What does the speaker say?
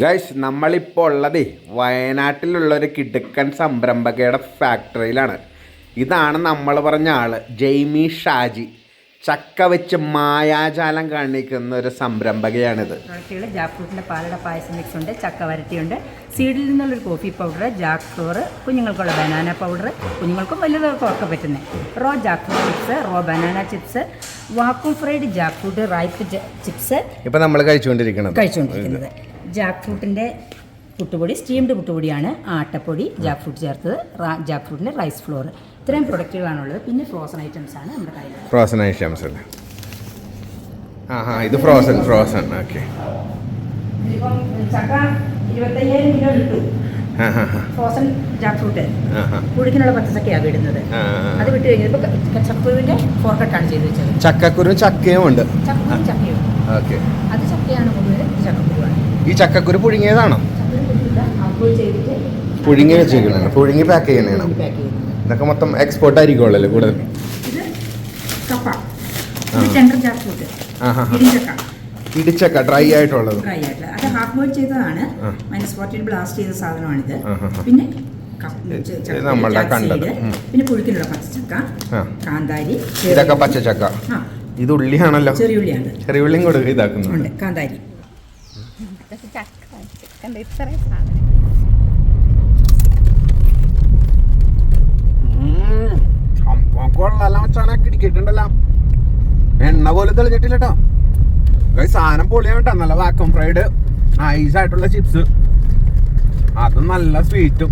Guys നമ്മളിപ്പോൾ ഉള്ളത് വയനാട്ടിലുള്ള ഒരു കിടുക്കൻ സംരംഭകയുടെ ഫാക്ടറിയിലാണ്. ഇതാണ് നമ്മൾ പറഞ്ഞ ആൾ ജെയ്മി ഷാജി. ചക്ക വെച്ച് മായാജാലം കാണിക്കുന്ന ഒരു സംരംഭകയാണിത്. പ്രൊഡക്റ്റുകൾ ജാക്ക് ഫ്രൂട്ടിന്റെ പാലട പായസം മിക്സ് ഉണ്ട് ചക്ക വരട്ടിയുണ്ട്. സീഡിൽ നിന്നുള്ളൊരു കോഫി പൗഡർ ജാക്ക് ഫ്ലോർ കുഞ്ഞുങ്ങൾക്കുള്ള ബനാന പൗഡർ കുഞ്ഞുങ്ങൾക്കും വലിയവർക്കും ഒക്കെ പറ്റുന്നത് raw jack fruit chips raw banana chips vacuum fried jack fruit ripe chips ഇപ്പം നമ്മൾ കഴിച്ചുകൊണ്ടിരിക്കുന്നത് കഴിച്ചുകൊണ്ടിരിക്കുന്നത്. ജാക്ക് ഫ്രൂട്ടിന്റെ പുട്ടുപൊടി സ്റ്റീംഡ് പുട്ടുപൊടിയാണ് ആട്ടപ്പൊടി ജാക്ക് ഫ്രൂട്ട് ചേർത്തത്. ജാക്ക് ഫ്രൂട്ടിന്റെ റൈസ് ഫ്ലോർ ഇത്രയും പ്രൊഡക്റ്റുകളാണുള്ളത്. പിന്നെ ഫ്രോസൺ ഐറ്റംസ് ആണ് നമ്മുടെ കയ്യിൽ ഫ്രോസൺ ഐറ്റംസ് അല്ലേ? ആ ഹാ ഇത് ഫ്രോസൺ ഫ്രോസൺ. ഓക്കെ. ഇതിപ്പം ചക്ക ഇരുപത്തയ്യായിരം കിലോ കിട്ടും. ഫ്രോസൺ ജാക്ക് ഫ്രൂട്ട് പുഴുക്കിനുള്ള പച്ചച്ചക്കയാണ് വിടുന്നത്. അത് വിട്ട് കഴിഞ്ഞപ്പോൾ ചക്കുരുവിന്റെ ഫോർക്കട്ടാണ് ചെയ്ത് വെച്ചത്. ചക്കക്കുരു ചക്കയും ഉണ്ട്. ചക്കുരു ചക്കയും ഓക്കെ അത് ചക്കയാണ് ചക്കക്കുരുവാണ്. ഈ ചക്കക്കുരു പുഴുങ്ങിയതാണോ? പുഴുങ്ങി വെച്ചിരിക്കണേ പുഴുങ്ങി പാക്ക് ചെയ്യണേണം ഇതൊക്കെ മൊത്തം എക്സ്പോർട്ട് ആയിരിക്കുമല്ലോ കൂടുതൽ ഇടിച്ചക്ക. ഡ്രൈ ആയിട്ടുള്ളത്. ഡ്രൈ അത് ഹാഫ് ബോയിൽ ചെയ്തതാണ്. മൈനസ് ബ്ലാസ്റ്റ് ചെയ്ത സാധനമാണിത്. പിന്നെ നമ്മളുടെ കണ്ടത്. പിന്നെ പുഴുക്കിനുള്ള പച്ചച്ചക്ക കാന്താരി ഇതൊക്കെ പച്ചച്ചക്ക. ഇത് ഉള്ളിയാണല്ലോ. ചെറിയുള്ളിയാണ് ചെറിയ ഉള്ളിയും കൊടുക്കുക ഇതാക്കുന്നുണ്ട് കാന്താരി. ഇടിക്കിട്ടുണ്ടല്ലോ എണ്ണ പോലെ തെളിഞ്ഞിട്ടില്ലട്ടോ. സാധനം പൊളിയാണ് കേട്ടോ നല്ല വാക്കം ഫ്രൈഡ് ഐസ് ആയിട്ടുള്ള ചിപ്സ് അതും നല്ല സ്വീറ്റും